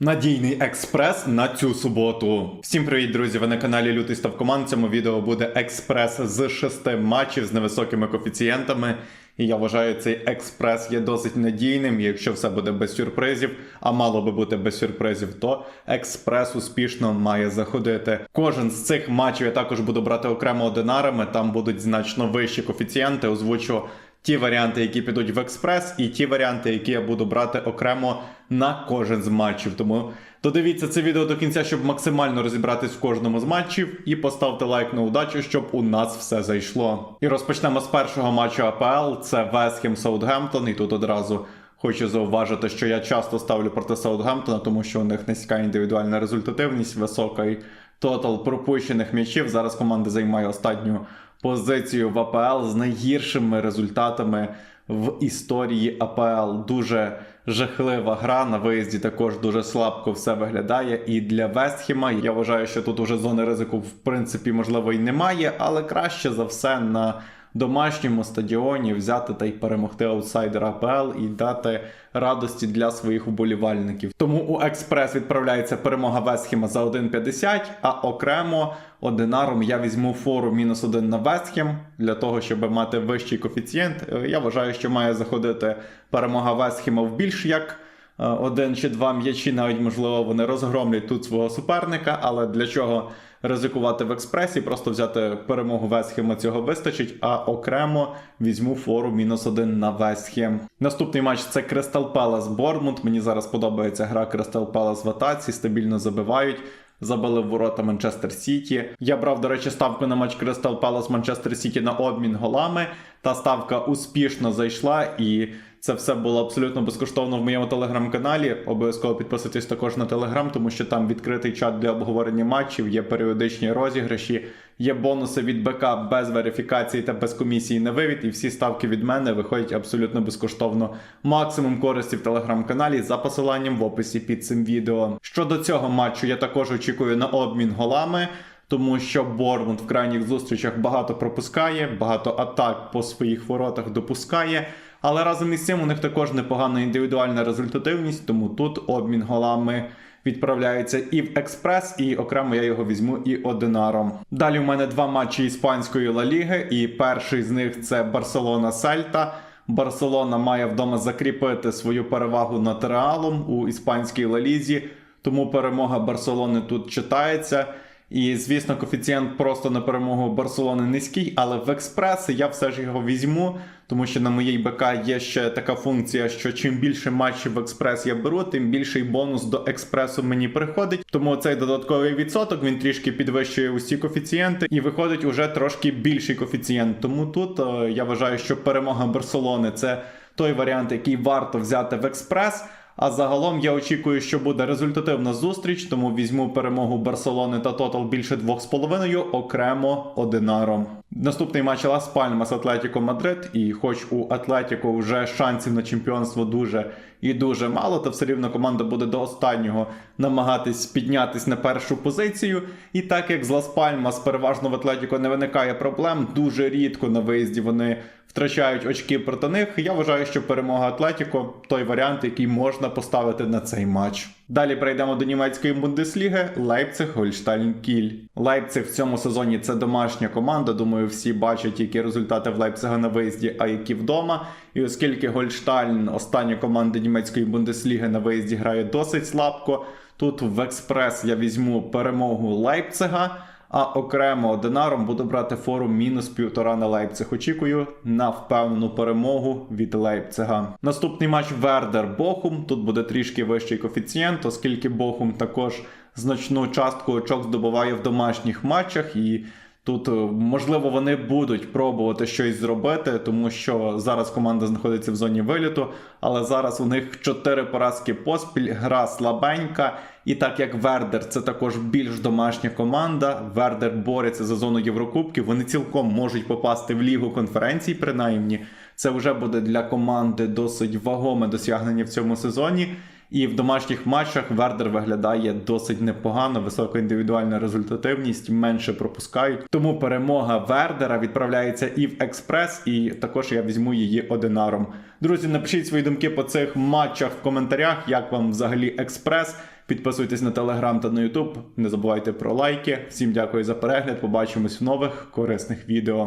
Надійний експрес на цю суботу. Всім привіт, друзі! Ви на каналі Лютий Став Команд. В цьому відео буде експрес з шести матчів з невисокими коефіцієнтами. І я вважаю, цей експрес є досить надійним. Якщо все буде без сюрпризів, а мало би бути без сюрпризів, то експрес успішно має заходити. Кожен з цих матчів я також буду брати окремо одинарами. Там будуть значно вищі коефіцієнти. Озвучу ті варіанти, які підуть в експрес, і ті варіанти, які я буду брати окремо на кожен з матчів. Тому додивіться це відео до кінця, щоб максимально розібратись в кожному з матчів, і поставте лайк на удачу, щоб у нас все зайшло. І розпочнемо з першого матчу АПЛ. Це Весхем Саутгемптон. І тут одразу. Хочу зауважити, що я часто ставлю проти Саутгемптона, тому що у них низька індивідуальна результативність, високий тотал пропущених м'ячів. Зараз команда займає останню позицію в АПЛ з найгіршими результатами в історії АПЛ. Дуже жахлива гра на виїзді. Також дуже слабко все виглядає. І для Вестхіма я вважаю, що тут уже зони ризику в принципі можливо і немає, але краще за все на домашньому стадіоні взяти та й перемогти аутсайдера АПЛ і дати радості для своїх вболівальників. Тому у експрес відправляється перемога Вестхема за 1,50, а окремо одинаром я візьму фору мінус 1 на Вестхем для того, щоб мати вищий коефіцієнт. Е, Я вважаю, що має заходити перемога Вестхема в більш як. е, Один чи два м'ячі, навіть можливо, вони розгромлять тут свого суперника, але для чого ризикувати в експресі, просто взяти перемогу Вестхема цього вистачить, а окремо візьму фору мінус один на Вестхем. Наступний матч це Кристал Пелас Бормут. Мені зараз подобається гра Кристал Пелас в атаці, стабільно забивають. Забили в ворота Манчестер Сіті. Я брав, до речі, ставку на матч Кристал Пелас Манчестер Сіті на обмін голами. Та ставка успішно зайшла, і це все було абсолютно безкоштовно в моєму телеграм-каналі. Обов'язково підписуйтесь також на телеграм, тому що там відкритий чат для обговорення матчів, є періодичні розіграші, є бонуси від БК без верифікації та без комісії на вивід. І всі ставки від мене виходять абсолютно безкоштовно. Максимум користі в телеграм-каналі за посиланням в описі під цим відео. Щодо цього матчу, я також очікую на обмін голами. Тому що Бормут в крайніх зустрічах багато пропускає, багато атак по своїх воротах допускає. Але разом із цим у них також непогана індивідуальна результативність, тому тут обмін голами відправляється і в експрес, і окремо я його візьму і одинаром. Далі у мене два матчі іспанської Ла Ліги, і перший з них це Барселона Сельта. Барселона має вдома закріпити свою перевагу над Реалом у іспанській Ла Лізі, тому перемога Барселони тут читається. І, звісно, коефіцієнт просто на перемогу Барселони низький, але в експрес я все ж його візьму, тому що на моїй БК є ще така функція, що чим більше матчів в експрес я беру, тим більший бонус до експресу мені приходить. Тому цей додатковий відсоток він трішки підвищує усі коефіцієнти і виходить уже трошки більший коефіцієнт. Тому тут е, я вважаю, що перемога Барселони це той варіант, який варто взяти в експрес. А загалом я очікую, що буде результативна зустріч, тому візьму перемогу Барселони та Тотал більше 2,5 окремо одинаром. Наступний матч Лас Пальмас Атлетіко Мадрид, і хоч у Атлетіко вже шансів на чемпіонство дуже і дуже мало, то все рівно команда буде до останнього намагатись піднятись на першу позицію. І так як з Лас Пальмас переважно в Атлетіко не виникає проблем, дуже рідко на виїзді вони втрачають очки проти них. Я вважаю, що перемога Атлетіко той варіант, який можна поставити на цей матч. Далі перейдемо до німецької бундесліги Лейпциг Гольштайн Кіль. Лейпциг в цьому сезоні це домашня команда. Думаю, всі бачать, які результати в Лейпцига на виїзді, а які вдома. І оскільки Гольштайн, остання команда німецької бундесліги на виїзді грає досить слабко. Тут в експрес я візьму перемогу Лейпцига. А окремо одинаром буду брати форум мінус півтора на Лейпциг. Очікую на впевнену перемогу від Лейпцига. Наступний матч Вердер Бохум. Тут буде трішки вищий коефіцієнт, оскільки Бохум також значну частку очок здобуває в домашніх матчах і. Тут, е, можливо, вони будуть пробувати щось зробити, тому що зараз команда знаходиться в зоні виліту, але зараз у них 4 поразки поспіль, гра слабенька. І так як Вердер це також більш домашня команда, Вердер бореться за зону Єврокубків, вони цілком можуть попасти в лігу конференцій, принаймні. Це вже буде для команди досить вагоме досягнення в цьому сезоні. І в домашніх матчах Вердер виглядає досить непогано, висока індивідуальна результативність, менше пропускають. Тому перемога Вердера відправляється і в експрес, і також я візьму її одинаром. Друзі, напишіть свої думки по цих матчах в коментарях, як вам взагалі експрес. Підписуйтесь на телеграм та на ютуб. Не забувайте про лайки. Всім дякую за перегляд. Побачимось в нових корисних відео.